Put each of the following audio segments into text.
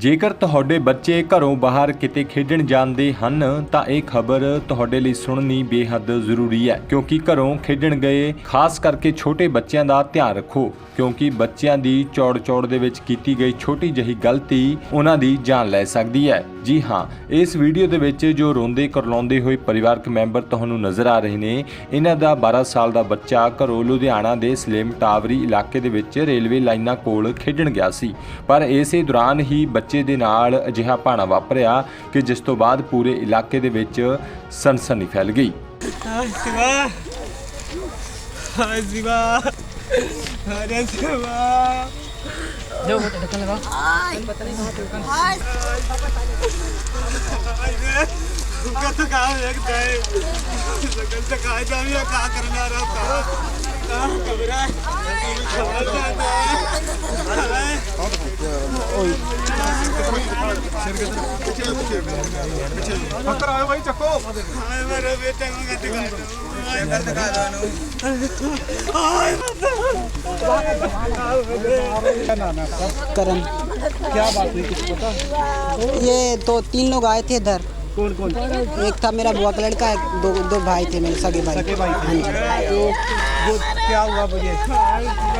ਜੇਕਰ ਤੁਹਾਡੇ ਬੱਚੇ ਘਰੋਂ ਬਾਹਰ ਕਿਤੇ ਖੇਡਣ ਜਾਂਦੇ ਹਨ, ਤਾਂ ਇਹ ਖਬਰ ਤੁਹਾਡੇ ਲਈ ਸੁਣਨੀ ਬੇਹੱਦ ਜ਼ਰੂਰੀ ਹੈ, ਕਿਉਂਕਿ ਘਰੋਂ ਖੇਡਣ ਗਏ, ਖਾਸ ਕਰਕੇ ਛੋਟੇ ਬੱਚਿਆਂ ਦਾ ਧਿਆਨ ਰੱਖੋ, ਕਿਉਂਕਿ ਬੱਚਿਆਂ ਦੀ ਚੌੜ-ਚੌੜ ਦੇ ਵਿੱਚ ਕੀਤੀ ਗਈ ਛੋਟੀ ਜਿਹੀ ਗਲਤੀ ਉਹਨਾਂ ਦੀ ਜਾਨ ਲੈ ਸਕਦੀ ਹੈ। ਜੀ ਹਾਂ, ਇਸ ਵੀਡੀਓ ਦੇ ਵਿੱਚ ਜੋ ਰੋਂਦੇ ਕਰਲਾਉਂਦੇ ਹੋਏ ਪਰਿਵਾਰਕ ਮੈਂਬਰ ਤੁਹਾਨੂੰ ਨਜ਼ਰ ਆ ਰਹੇ ਨੇ, ਇਹਨਾਂ ਦਾ 12 ਸਾਲ ਦਾ ਬੱਚਾ ਘਰੋਂ ਲੁਧਿਆਣਾ ਦੇ ਸਲੇਮ ਟਾਵਰੀ ਇਲਾਕੇ ਦੇ ਵਿੱਚ ਰੇਲਵੇ ਲਾਈਨਾਂ ਕੋਲ ਖੇਡਣ ਗਿਆ ਸੀ। ਪਰ ਇਸੇ ਦੌਰਾਨ ਹੀ ਬੱਚੇ ਦੇ ਨਾਲ ਅਜਿਹਾ ਭਾਣਾ ਵਾਪਰਿਆ ਕਿ ਜਿਸ ਤੋਂ ਬਾਅਦ ਪੂਰੇ ਇਲਾਕੇ ਦੇ ਵਿੱਚ ਸਨਸਨੀ ਫੈਲ ਗਈ। शिवा जो बेटा ढक्कन लगा तुमका तो कहा देखता है सकल से कहा जामी क्या करना रहा था कहाँ कमरा खबर जाता है क्या बात हुई कुछ पता ये दो तीन लोग आए थे इधर कौन कौन? एक था मेरा बुआ का लड़का एक दो दो भाई थे मेरे सगे भाई। सगे भाई थे। हाँ तो वो क्या हुआ मुझे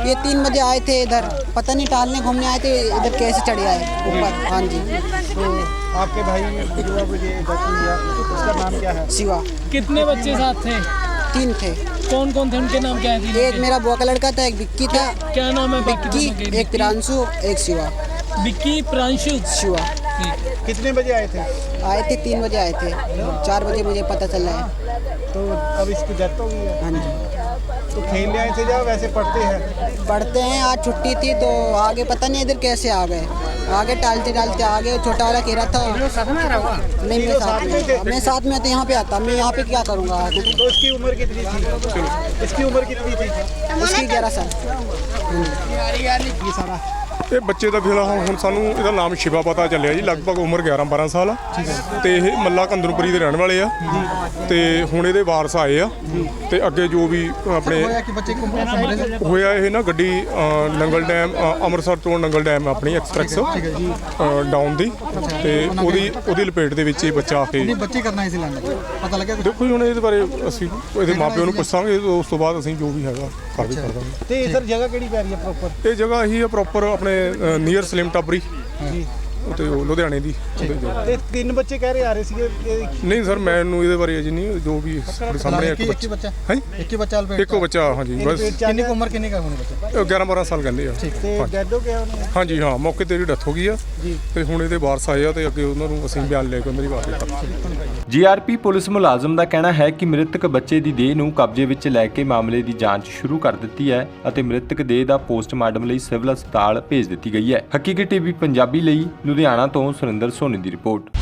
ये? तीन बजे आए थे इधर पता नहीं टहलने घूमने आए थे इधर कैसे चढ़े आए ऊपर। हाँ जी। तो आपके भाई हुआ मुझे उसका नाम क्या है? शिवा। कितने बच्चे साथ थे? तीन थे। कौन कौन थे? उनके नाम क्या है एक मेरा बुआ का लड़का था एक विक्की था। क्या नाम है बाकी दोनों विक्की एक प्रांशु एक शिवा। विक्की प्रांशु। शिवा। ठीक। कितने बजे आए थे? आए थे तीन बजे आए थे। चार बजे मुझे पता चला है। तो अब इसकी डेथ हो गई है? हाँ जी। तो खेलने आए थे या वैसे पढ़ते हैं? पढ़ते हैं आज छुट्टी थी तो आगे पता नहीं इधर कैसे आ गए। आगे टालते टालते आगे छोटा वाला कह रहा था नहीं मैं साथ में मैं साथ में तो यहाँ पे आता। मैं यहाँ पे क्या करूँगा तो इसकी उम्र कितनी थी? इसकी उम्र कितनी थी? उसकी ग्यारह साल। ये सारा। ਇਹ ਬੱਚੇ ਦਾ ਫਿਲਹਾਲ ਹੁਣ ਸਾਨੂੰ ਇਹਦਾ ਨਾਮ ਸ਼ਿਵਾ ਪਤਾ ਚੱਲਿਆ ਜੀ ਲਗਭਗ ਉਮਰ 11 12 ਸਾਲ ਆ। ਤੇ ਇਹ ਮੱਲਾ ਕੰਦਰਪੁਰੀ ਦੇ ਰਹਿਣ ਵਾਲੇ ਆ। ਤੇ ਹੁਣ ਇਹਦੇ ਵਾਰਸ ਆਏ ਆ। ਤੇ ਅੱਗੇ ਜੋ ਵੀ ਆਪਣੇ ਹੋਇਆ ਇਹ ਨਾ ਗੱਡੀ ਨੰਗਲ ਡੈਮ ਅੰਮ੍ਰਿਤਸਰ ਤੋਂ ਨੰਗਲ ਡੈਮ ਆਪਣੀ ਐਕਸਪ੍ਰੈਸ। ਡਾਊਨ ਦੀ। ਤੇ ਉਹਦੀ ਉਹਦੀ ਲਪੇਟ ਦੇ ਵਿੱਚ ਇਹ ਬੱਚਾ ਆ ਕੇ ਨਹੀਂ ਬੱਚੇ ਕਰਨਾ ਸੀ ਲੰਡਨ ਪਤਾ ਲੱਗਿਆ? ਦੇਖੋ ਹੁਣ ਇਹਦੇ ਬਾਰੇ ਅਸੀਂ ਇਹਦੇ ਮਾਪਿਆਂ ਨੂੰ ਪੁੱਛਾਂਗੇ ਉਸ ਤੋਂ ਬਾਅਦ ਅਸੀਂ ਜੋ ਵੀ ਹੈਗਾ ਕਰ ਦਾਂਗੇ। ਤੇ ਸਰ ਜਗ੍ਹਾ ਕਿਹੜੀ ਪੈ ਰਹੀ ਹੈ ਪ੍ਰੋਪਰ ਇਹ ਜਗ੍ਹਾ ਇਹੀ ਹੈ ਪ੍ਰੋਪਰ ਆਪਣੇ ਨੀਅਰ ਸਲਿਮ ਟਾਬਰੀ ਉਹ ਲੁਧਿਆਣੇ ਦੀ। ਤੇ ਤਿੰਨ ਬੱਚੇ ਕਹਿ ਰਹੇ ਆ ਰਹੇ ਸੀਗੇ ਇਹ ਨਹੀਂ ਸਰ ਮੈਨੂੰ ਇਹਦੇ ਬਾਰੇ ਅਜੇ ਨਹੀਂ ਜੋ ਵੀ ਸਾਡੇ ਸਾਹਮਣੇ ਇੱਕ ਇੱਕ ਹੀ ਬੱਚਾ। ਹੈ? ਇੱਕ ਹੀ ਬੱਚਾ ਲਪੇਟ ਇੱਕੋ ਬੱਚਾ ਹਾਂਜੀ ਬਸ। ਕਿੰਨੀ ਕੁ ਉਮਰ ਕਿੰਨੀ ਕਾ ਹੋਣੀ ਬੱਚੇ? 11 12 ਸਾਲ ਕਹਿੰਦੇ ਆ। ਤੇ ਡੈਡ ਹੋ ਗਿਆ ਉਹਨੇ? ਹਾਂਜੀ ਹਾਂ ਮੌਕੇ ਤੇ ਇਹਦੀ ਡੈਥ ਹੋ ਗਈ ਆ ਜੀ। ਤੇ ਹੁਣ ਇਹਦੇ ਵਾਰਸ ਆਏ ਆ ਤੇ ਅੱਗੇ ਉਹਨਾਂ ਨੂੰ ਅਸੀਂ ਬਿਆਨ ਲੈ ਕੇ ਉਹਨਾਂ ਦੀ ਵਾਰਸ ਕਰਾਂਗੇ ਜੀਆਰਪੀ ਪੁਲਿਸ ਮੁਲਾਜ਼ਮ ਦਾ ਕਹਿਣਾ ਹੈ ਕਿ ਮ੍ਰਿਤਕ ਬੱਚੇ ਦੀ ਦੇਹ ਨੂੰ ਕਬਜ਼ੇ ਵਿੱਚ ਲੈ ਕੇ ਮਾਮਲੇ ਦੀ ਜਾਂਚ ਸ਼ੁਰੂ ਕਰ ਦਿੱਤੀ ਹੈ ਅਤੇ ਮ੍ਰਿਤਕ ਦੇਹ ਦਾ ਪੋਸਟਮਾਰਟਮ ਲਈ ਸਿਵਲ ਹਸਪਤਾਲ ਭੇਜ ਦਿੱਤੀ ਗਈ ਹੈ। ਹਕੀਕੀ ਟੀਵੀ ਪੰਜਾਬੀ ਲਈ ਲੁਧਿਆਣਾ ਤੋਂ ਸੁਰਿੰਦਰ ਸੋਨੀ ਦੀ ਰਿਪੋਰਟ।